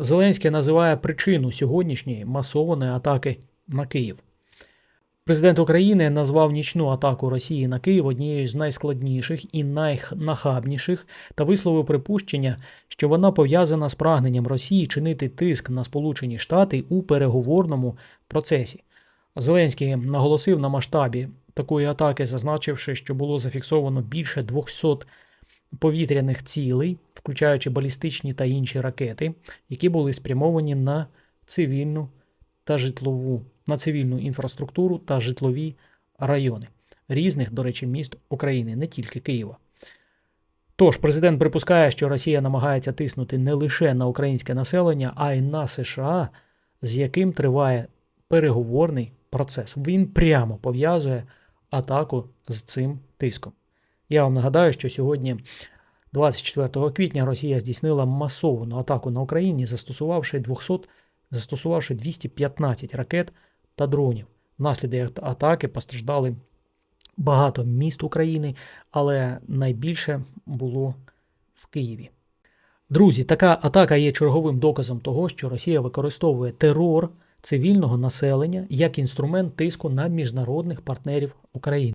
Зеленський називає причину сьогоднішньої масованої атаки на Київ. Президент України назвав нічну атаку Росії на Київ однією з найскладніших і найнахабніших та висловив припущення, що вона пов'язана з прагненням Росії чинити тиск на Сполучені Штати у переговорному процесі. Зеленський наголосив на масштабі такої атаки, зазначивши, що було зафіксовано більше 200 повітряних цілей, включаючи балістичні та інші ракети, які були спрямовані на цивільну та житлову, на цивільну інфраструктуру та житлові райони різних, до речі, міст України, не тільки Києва. Тож президент припускає, що Росія намагається тиснути не лише на українське населення, а й на США, з яким триває переговорний процес. Він прямо пов'язує атаку з цим тиском. Я вам нагадаю, що сьогодні, 24 квітня, Росія здійснила масовану атаку на Україні, застосувавши 200, застосувавши 215 ракет та дронів. Внаслідок атаки постраждали багато міст України, але найбільше було в Києві. Друзі, така атака є черговим доказом того, що Росія використовує терор цивільного населення як інструмент тиску на міжнародних партнерів України.